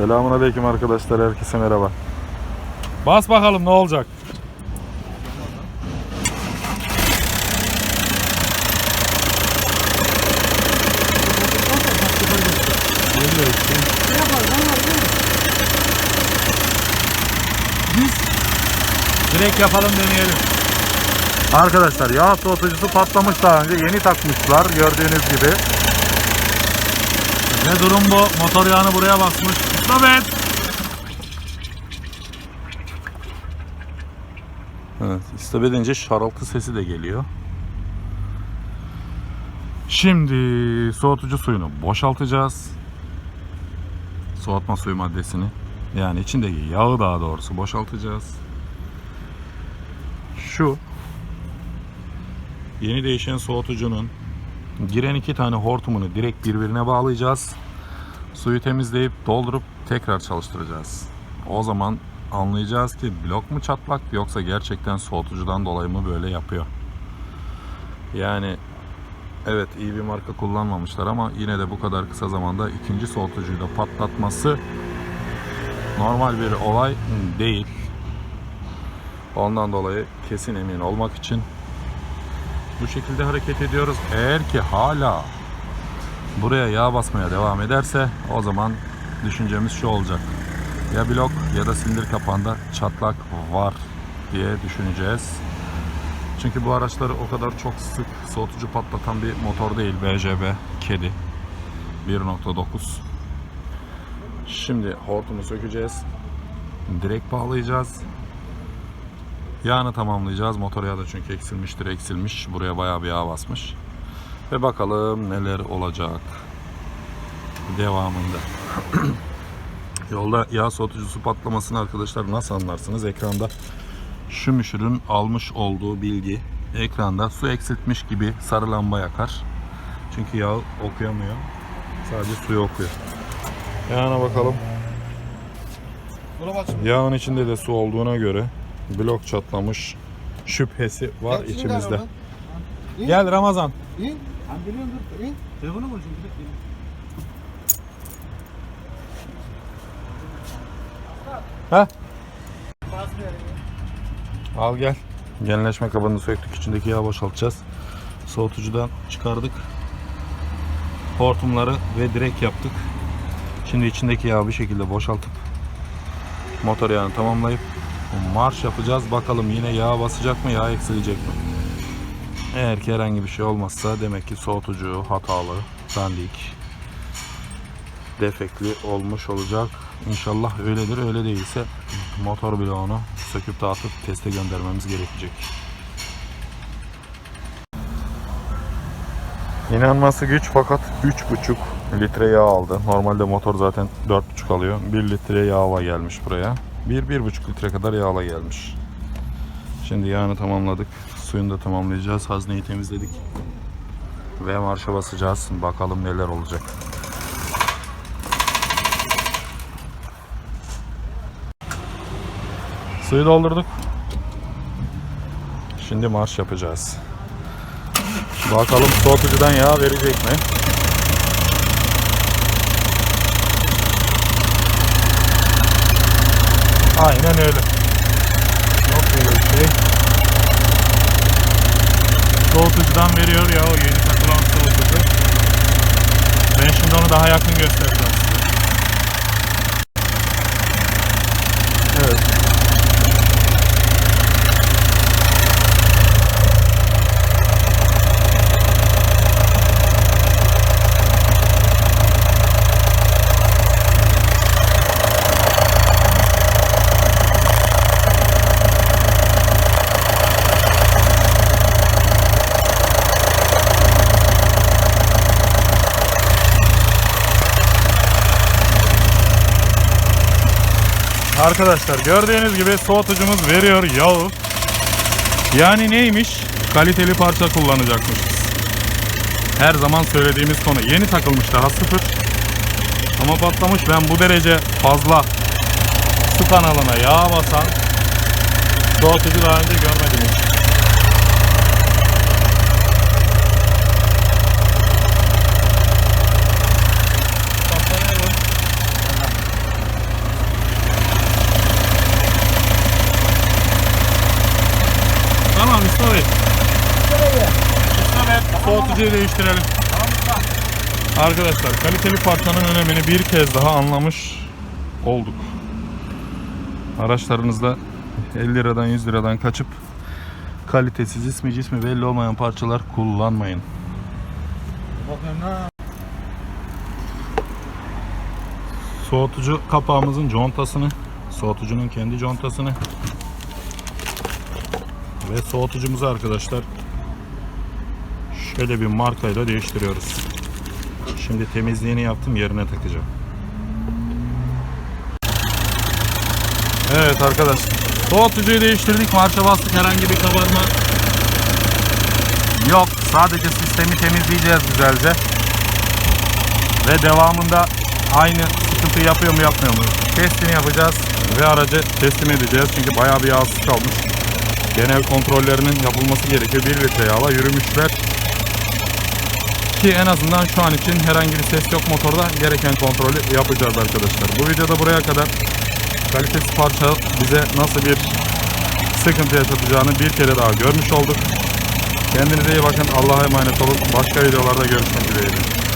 Selamun aleyküm arkadaşlar. Herkese merhaba. Bas bakalım ne olacak? Direkt yapalım deneyelim. Arkadaşlar yağ soğutucusu patlamış daha önce. Yeni takmışlar gördüğünüz gibi. Ne durum bu? Motor yağını buraya basmış. Stop et. Evet, istop edince şarıltı sesi de geliyor. Şimdi soğutucu suyunu boşaltacağız. Soğutma suyu maddesini. Yani içindeki yağı daha doğrusu boşaltacağız. Şu yeni değişen soğutucunun giren iki tane hortumunu direkt birbirine bağlayacağız. Suyu temizleyip doldurup tekrar çalıştıracağız. O zaman anlayacağız ki blok mu çatlak yoksa gerçekten soğutucudan dolayı mı böyle yapıyor. Yani evet iyi bir marka kullanmamışlar ama yine de bu kadar kısa zamanda ikinci soğutucuyu da patlatması normal bir olay değil. Ondan dolayı kesin emin olmak için bu şekilde hareket ediyoruz. Eğer ki hala buraya yağ basmaya devam ederse o zaman düşüncemiz şu olacak. Ya blok ya da silindir kapağında çatlak var diye düşüneceğiz. Çünkü bu araçları o kadar çok sık soğutucu patlatan bir motor değil. BJB Kedi 1.9 Şimdi hortumu sökeceğiz. Direkt bağlayacağız. Yağını tamamlayacağız. Motor yağı da çünkü eksilmiştir eksilmiş. Buraya bayağı bir yağ basmış. Ve bakalım neler olacak devamında. Yolda yağ soğutucusu patlamasını arkadaşlar nasıl anlarsınız? Ekranda şu müşürün almış olduğu bilgi ekranda su eksiltmiş gibi sarı lamba yakar. Çünkü yağ okuyamıyor. Sadece suyu okuyor. Yağına bakalım. Yağın içinde de su olduğuna göre blok çatlamış şüphesi var içimizde. Gel Ramazan. İn. Ben biliyorum dur. İn. Telefonu konuşayım. Bir dakika. Ha? Al gel. Genleşme kabını söktük. içindeki yağı boşaltacağız. Soğutucudan çıkardık. Hortumları ve direk yaptık. Şimdi içindeki yağı bir şekilde boşaltıp motor yağını tamamlayıp marş yapacağız. Bakalım yine yağ basacak mı, yağ eksilecek mi? Eğer ki herhangi bir şey olmazsa demek ki soğutucu hatalı, dandik, defekli olmuş olacak. İnşallah öyledir. Öyle değilse motor bloğunu söküp dağıtıp teste göndermemiz gerekecek. İnanması güç fakat 3,5 litre yağ aldı. Normalde motor zaten 4,5 alıyor. 1 litre yağla gelmiş buraya. 1-1,5 litre kadar yağla gelmiş. Şimdi yağını tamamladık. Suyunu da tamamlayacağız. Hazneyi temizledik. Ve marşa basacağız. Bakalım neler olacak. Suyu doldurduk. Şimdi marş yapacağız. Bakalım soğutucudan yağ verecek mi? Aynen öyle. Şey. Soğutucudan veriyor ya o yeni takılan soğutucu. Ben şimdi onu daha yakın göstereceğim size. Evet. Arkadaşlar gördüğünüz gibi soğutucumuz veriyor yağı. Yani neymiş? Kaliteli parça kullanacakmışız. Her zaman söylediğimiz konu. Yeni takılmış daha sıfır. Ama patlamış. Ben bu derece fazla su kanalına yağ basan soğutucu daha önce görmedim hiç. Soğutucuyu değiştirelim. Arkadaşlar kaliteli parçanın önemini bir kez daha anlamış olduk. Araçlarınızda 50 liradan 100 liradan kaçıp kalitesiz ismi cismi belli olmayan parçalar kullanmayın. Soğutucu kapağımızın contasını, soğutucunun kendi contasını ve soğutucumuzu arkadaşlar şöyle bir markayla değiştiriyoruz. Şimdi temizliğini yaptım yerine takacağım. Evet arkadaşlar. Soğutucuyu değiştirdik. Marşa bastık. Herhangi bir kabarma yok. Sadece sistemi temizleyeceğiz güzelce. Ve devamında aynı sıkıntı yapıyor mu yapmıyor mu? Testini yapacağız ve aracı teslim edeceğiz. Çünkü bayağı bir yağsız kalmış. Genel kontrollerinin yapılması gerekiyor. 1 litre yağla yürümüşler. Ki en azından şu an için herhangi bir ses yok motorda. Gereken kontrolü yapacağız arkadaşlar. Bu videoda buraya kadar kalitesiz parça bize nasıl bir sıkıntı yaşatacağını bir kere daha görmüş olduk. Kendinize iyi bakın. Allah'a emanet olun. Başka videolarda görüşmek dileğiyle.